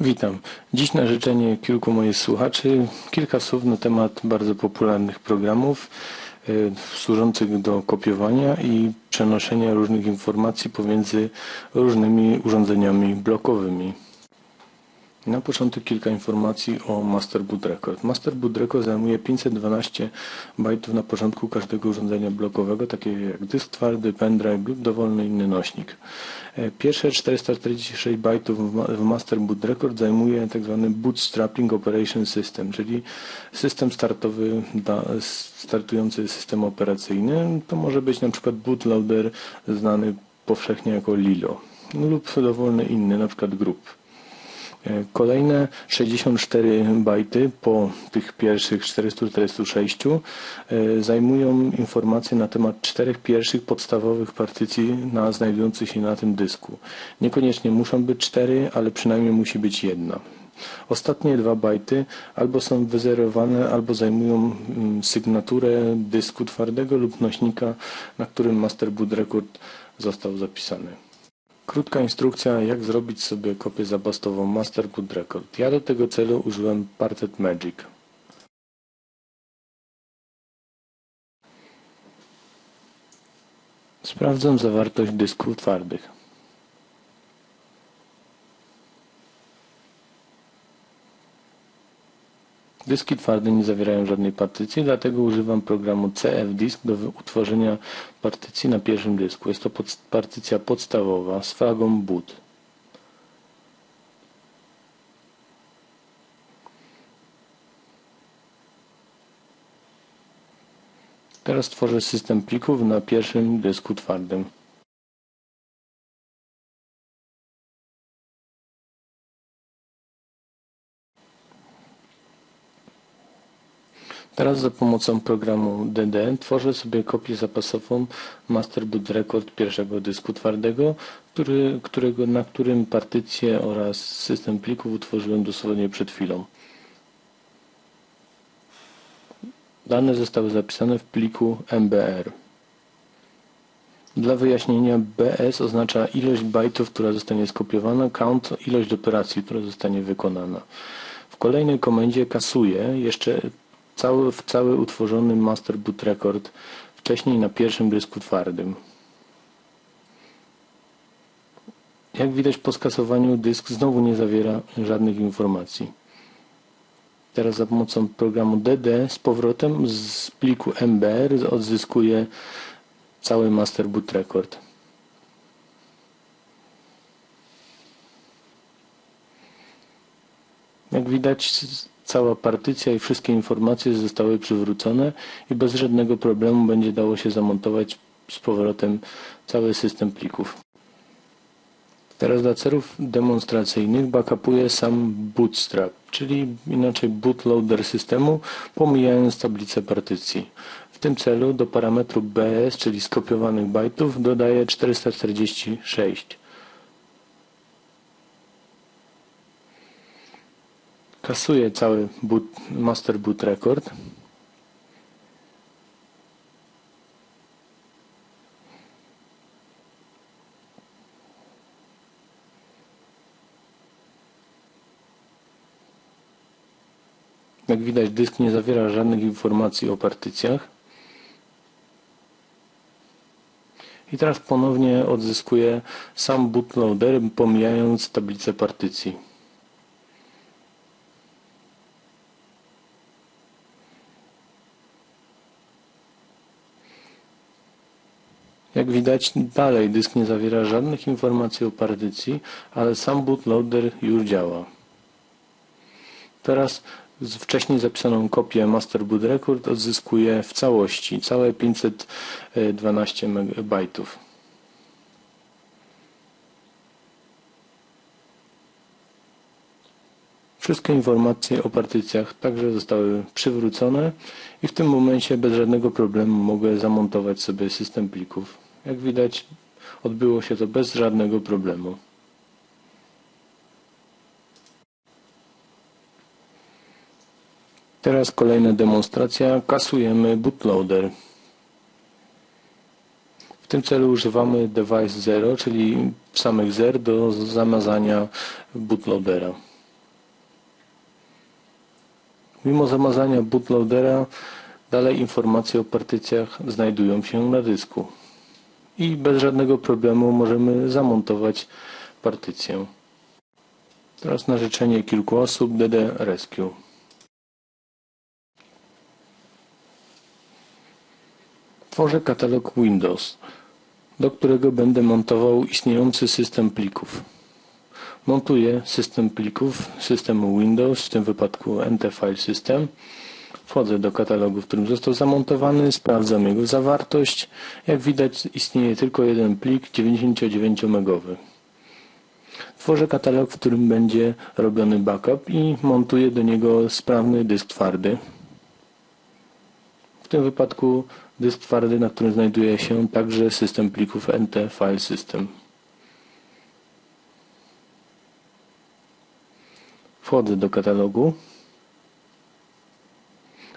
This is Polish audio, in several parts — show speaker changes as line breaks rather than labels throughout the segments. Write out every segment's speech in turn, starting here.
Witam. Dziś na życzenie kilku moich słuchaczy kilka słów na temat bardzo popularnych programów y, służących do kopiowania i przenoszenia różnych informacji pomiędzy różnymi urządzeniami blokowymi. Na początek kilka informacji o Master Boot Record. Master Boot Record zajmuje 512 bajtów na początku każdego urządzenia blokowego, takie jak dysk twardy, pendrive lub dowolny inny nośnik. E, pierwsze 446 bajtów w Master Boot Record zajmuje tzw. Tak Bootstrapping Operation System, czyli system startowy, startujący system operacyjny. To może być na przykład bootloader znany powszechnie jako Lilo lub dowolny inny, na przykład grup. E, kolejne 64 bajty po tych pierwszych 446 e, zajmują informacje na temat czterech pierwszych podstawowych partycji na znajdujących się na tym dysku. Niekoniecznie muszą być cztery, ale przynajmniej musi być jedna. Ostatnie dwa bajty albo są wyzerowane, albo zajmują mm, sygnaturę dysku twardego lub nośnika, na którym Master Boot Record został zapisany. Krótka instrukcja jak zrobić sobie kopię zabastową Master Boot Record. Ja do tego celu użyłem Parted Magic. Sprawdzam zawartość dysków twardych. Dyski twarde nie zawierają żadnej partycji, dlatego używam programu CFDisk do utworzenia partycji na pierwszym dysku. Jest to pod, partycja podstawowa z flagą boot. Teraz tworzę system plików na pierwszym dysku twardym. Teraz za pomocą programu DD tworzę sobie kopię zapasową Master Boot Record pierwszego dysku twardego, który, którego, na którym partycję oraz system plików utworzyłem dosłownie przed chwilą. Dane zostały zapisane w pliku MBR. Dla wyjaśnienia BS oznacza ilość bajtów, która zostanie skopiowana, count ilość operacji, która zostanie wykonana. W kolejnej komendzie kasuję jeszcze cały, w cały utworzony Master Boot Record wcześniej na pierwszym dysku twardym. Jak widać po skasowaniu dysk znowu nie zawiera żadnych informacji. Teraz za pomocą programu DD z powrotem z pliku MBR odzyskuję cały Master Boot Record. Jak widać Cała partycja i wszystkie informacje zostały przywrócone i bez żadnego problemu będzie dało się zamontować z powrotem cały system plików. Teraz dla celów demonstracyjnych backupuję sam Bootstrap, czyli inaczej bootloader systemu, pomijając tablicę partycji. W tym celu do parametru BS, czyli skopiowanych bajtów, dodaję 446. Kasuję cały boot, master boot record. Jak widać dysk nie zawiera żadnych informacji o partycjach. I teraz ponownie odzyskuję sam bootloader pomijając tablicę partycji. Jak widać dalej dysk nie zawiera żadnych informacji o partycji, ale sam bootloader już działa. Teraz wcześniej zapisaną kopię Master Boot Record odzyskuje w całości, całe 512 MB. Wszystkie informacje o partycjach także zostały przywrócone i w tym momencie bez żadnego problemu mogę zamontować sobie system plików. Jak widać odbyło się to bez żadnego problemu. Teraz kolejna demonstracja. Kasujemy bootloader. W tym celu używamy device 0, czyli samych zer do zamazania bootloadera. Mimo zamazania bootloadera, dalej informacje o partycjach znajdują się na dysku. I bez żadnego problemu możemy zamontować partycję. Teraz na życzenie kilku osób DD Rescue. Tworzę katalog Windows, do którego będę montował istniejący system plików. Montuję system plików systemu Windows, w tym wypadku NT File System. Wchodzę do katalogu, w którym został zamontowany, sprawdzam jego zawartość. Jak widać istnieje tylko jeden plik 99 megowy. Tworzę katalog, w którym będzie robiony backup i montuję do niego sprawny dysk twardy. W tym wypadku dysk twardy, na którym znajduje się także system plików NT File System. Wchodzę do katalogu.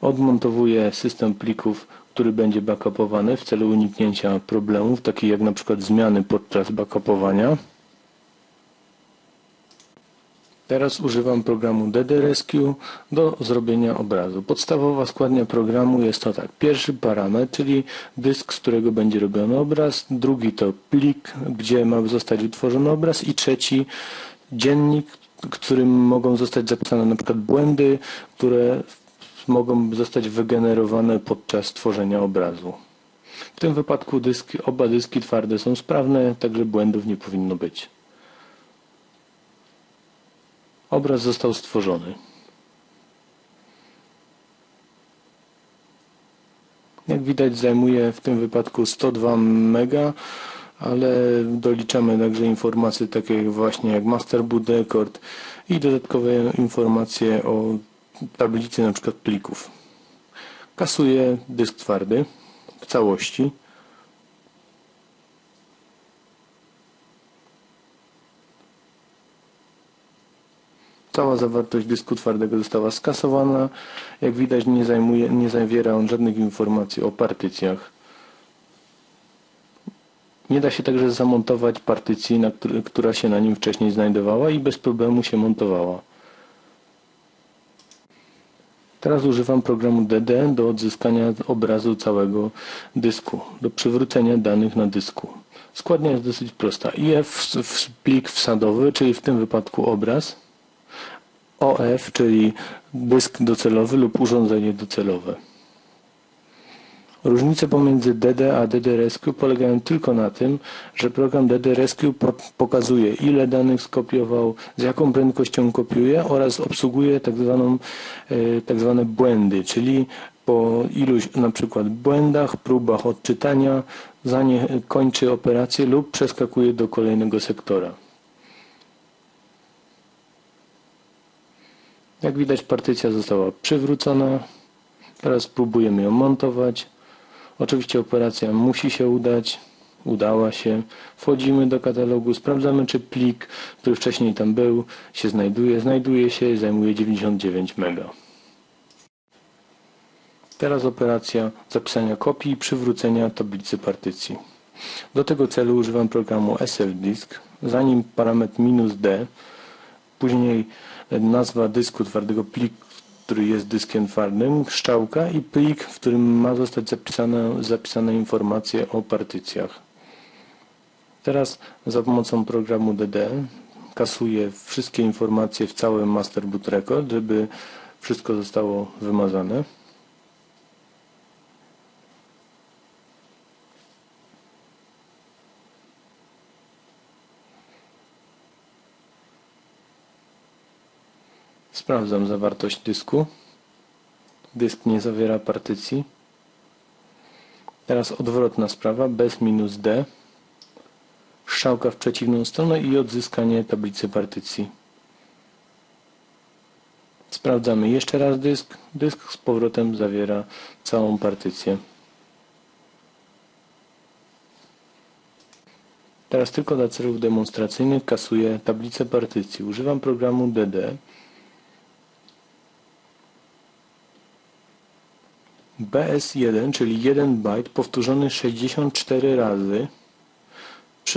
Odmontowuję system plików, który będzie backupowany w celu uniknięcia problemów, takich jak na przykład zmiany podczas backupowania. Teraz używam programu DD Rescue do zrobienia obrazu. Podstawowa składnia programu jest to tak. Pierwszy parametr, czyli dysk, z którego będzie robiony obraz. Drugi to plik, gdzie ma zostać utworzony obraz. I trzeci dziennik, którym mogą zostać zapisane na przykład błędy, które mogą zostać wygenerowane podczas tworzenia obrazu. W tym wypadku dyski, oba dyski twarde są sprawne, także błędów nie powinno być. Obraz został stworzony. Jak widać zajmuje w tym wypadku 102 MB, ale doliczamy także informacje takie właśnie jak master boot record i dodatkowe informacje o tablicy na przykład plików. Kasuję dysk twardy w całości. Cała zawartość dysku twardego została skasowana. Jak widać nie, zajmuje, nie zawiera on żadnych informacji o partycjach. Nie da się także zamontować partycji, który, która się na nim wcześniej znajdowała i bez problemu się montowała. Teraz używam programu DD do odzyskania obrazu całego dysku, do przywrócenia danych na dysku. Składnia jest dosyć prosta. IF plik wsadowy, czyli w tym wypadku obraz. OF, czyli dysk docelowy lub urządzenie docelowe. Różnice pomiędzy DD a DD Rescue polegają tylko na tym, że program DD Rescue pokazuje ile danych skopiował, z jaką prędkością kopiuje oraz obsługuje tak, zwaną, e, tak zwane błędy, czyli po iluś na przykład błędach, próbach odczytania zanie kończy operację lub przeskakuje do kolejnego sektora. Jak widać partycja została przywrócona. Teraz spróbujemy ją montować. Oczywiście operacja musi się udać. Udała się. Wchodzimy do katalogu, sprawdzamy czy plik, który wcześniej tam był, się znajduje. Znajduje się i zajmuje 99 MB. Teraz operacja zapisania kopii i przywrócenia tablicy partycji. Do tego celu używam programu SLDisk, zanim parametr "-d", później nazwa dysku twardego plik, który jest dyskiem twardym, strzałka i plik, w którym ma zostać zapisane, zapisane informacje o partycjach. Teraz za pomocą programu DD kasuję wszystkie informacje w całym master boot record, żeby wszystko zostało wymazane. Sprawdzam zawartość dysku. Dysk nie zawiera partycji. Teraz odwrotna sprawa, bez minus D. Strzałka w przeciwną stronę i odzyskanie tablicy partycji. Sprawdzamy jeszcze raz dysk. Dysk z powrotem zawiera całą partycję. Teraz tylko dla celów demonstracyjnych kasuję tablicę partycji. Używam programu DD. BS1, czyli 1 byte powtórzony 64 razy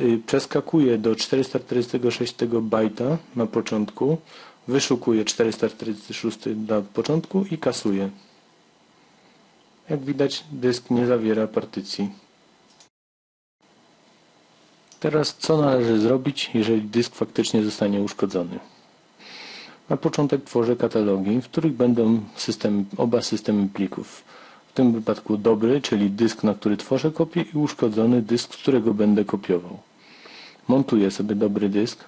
y, przeskakuje do 446 bajta na początku, wyszukuje 446 na początku i kasuje. Jak widać dysk nie zawiera partycji. Teraz co należy zrobić, jeżeli dysk faktycznie zostanie uszkodzony? Na początek tworzę katalogi, w których będą oba systemy plików. Tym wypadku dobry, czyli dysk, na który tworzę kopię i uszkodzony dysk, z którego będę kopiował. Montuję sobie dobry dysk.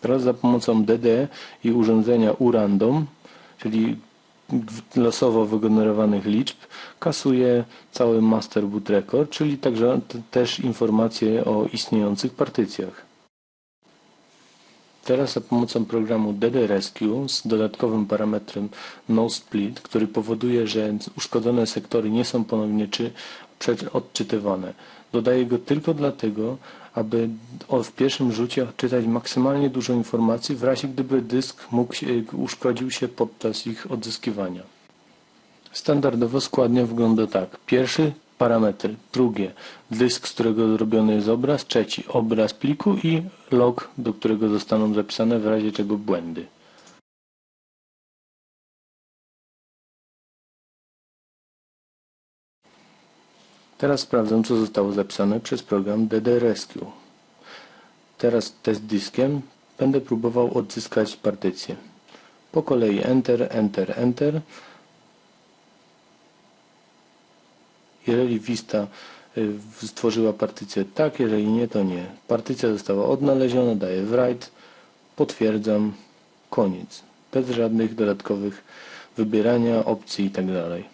Teraz za pomocą DD i urządzenia URANDOM, czyli losowo wygenerowanych liczb, kasuję cały master boot record, czyli także też informacje o istniejących partycjach. Teraz za pomocą programu DD-Rescue z dodatkowym parametrem NoSplit, który powoduje, że uszkodzone sektory nie są ponownie czy odczytywane. Dodaję go tylko dlatego, aby w pierwszym rzucie odczytać maksymalnie dużo informacji w razie gdyby dysk mógł uszkodził się podczas ich odzyskiwania. Standardowo składnia wygląda tak. Pierwszy parametry. Drugie, dysk, z którego zrobiony jest obraz. Trzeci, obraz pliku i log, do którego zostaną zapisane w razie czego błędy. Teraz sprawdzę, co zostało zapisane przez program DD Rescue. Teraz test dyskiem będę próbował odzyskać partycję. Po kolei Enter, Enter, Enter. Jeżeli Vista y, stworzyła partycję tak, jeżeli nie, to nie. Partycja została odnaleziona, daję write, potwierdzam, koniec. Bez żadnych dodatkowych wybierania opcji itd. Tak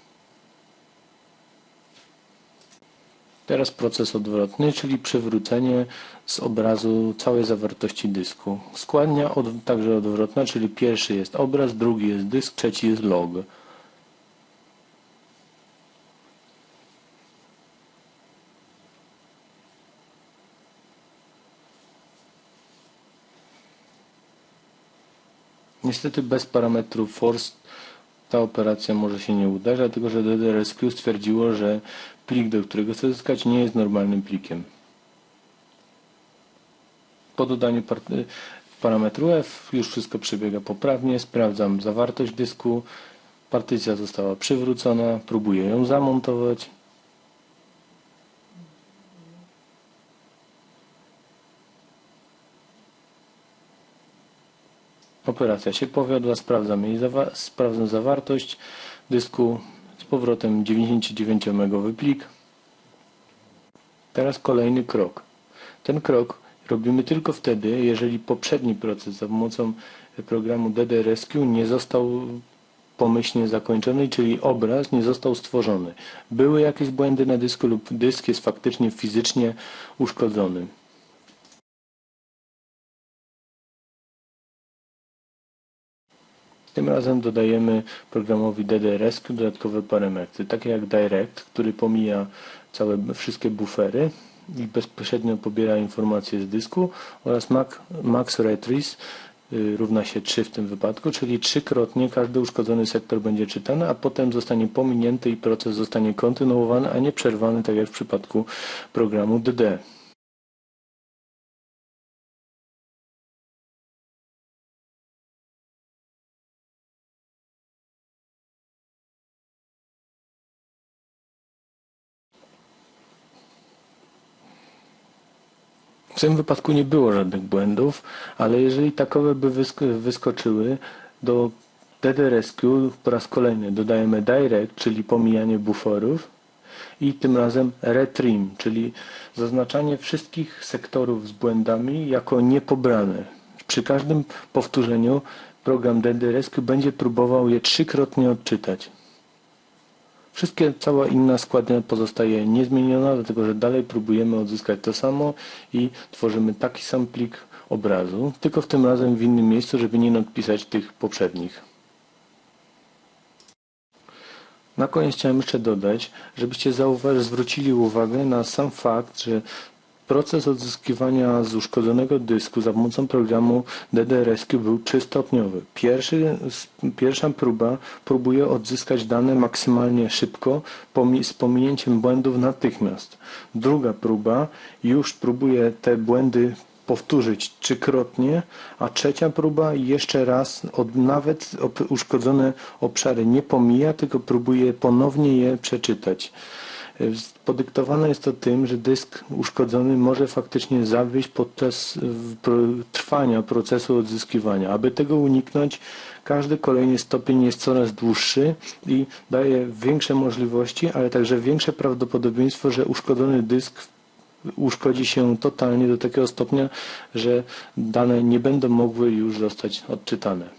Teraz proces odwrotny, czyli przywrócenie z obrazu całej zawartości dysku. Składnia od, także odwrotna, czyli pierwszy jest obraz, drugi jest dysk, trzeci jest log. Niestety bez parametru force ta operacja może się nie udać, dlatego że DDRSQ stwierdziło, że plik, do którego chcę zyskać, nie jest normalnym plikiem. Po dodaniu parametru F już wszystko przebiega poprawnie, sprawdzam zawartość dysku, partycja została przywrócona, próbuję ją zamontować. Operacja się powiodła, sprawdzam, jej zawa sprawdzam zawartość dysku, z powrotem 99-megowy plik. Teraz kolejny krok. Ten krok robimy tylko wtedy, jeżeli poprzedni proces za pomocą programu DD Rescue nie został pomyślnie zakończony, czyli obraz nie został stworzony. Były jakieś błędy na dysku lub dysk jest faktycznie fizycznie uszkodzony. Tym razem dodajemy programowi DDRSQ dodatkowe parametry, takie jak Direct, który pomija całe wszystkie bufery i bezpośrednio pobiera informacje z dysku oraz max retrieve y, równa się 3 w tym wypadku, czyli trzykrotnie każdy uszkodzony sektor będzie czytany, a potem zostanie pominięty i proces zostanie kontynuowany, a nie przerwany, tak jak w przypadku programu DD. W tym wypadku nie było żadnych błędów, ale jeżeli takowe by wyskoczyły, do DD Rescue po raz kolejny dodajemy direct, czyli pomijanie buforów i tym razem retrim, czyli zaznaczanie wszystkich sektorów z błędami jako niepobrane. Przy każdym powtórzeniu program DD Rescue będzie próbował je trzykrotnie odczytać. Wszystkie, cała inna składnia pozostaje niezmieniona, dlatego że dalej próbujemy odzyskać to samo i tworzymy taki sam plik obrazu, tylko w tym razem w innym miejscu, żeby nie nadpisać tych poprzednich. Na koniec chciałem jeszcze dodać, żebyście zwrócili uwagę na sam fakt, że Proces odzyskiwania z uszkodzonego dysku za pomocą programu DDRSQ był trzystopniowy. Pierwszy, pierwsza próba próbuje odzyskać dane maksymalnie szybko z pominięciem błędów natychmiast. Druga próba już próbuje te błędy powtórzyć trzykrotnie, a trzecia próba jeszcze raz od nawet uszkodzone obszary nie pomija, tylko próbuje ponownie je przeczytać. Podyktowane jest to tym, że dysk uszkodzony może faktycznie zawyjść podczas pro- trwania procesu odzyskiwania. Aby tego uniknąć, każdy kolejny stopień jest coraz dłuższy i daje większe możliwości, ale także większe prawdopodobieństwo, że uszkodzony dysk uszkodzi się totalnie do takiego stopnia, że dane nie będą mogły już zostać odczytane.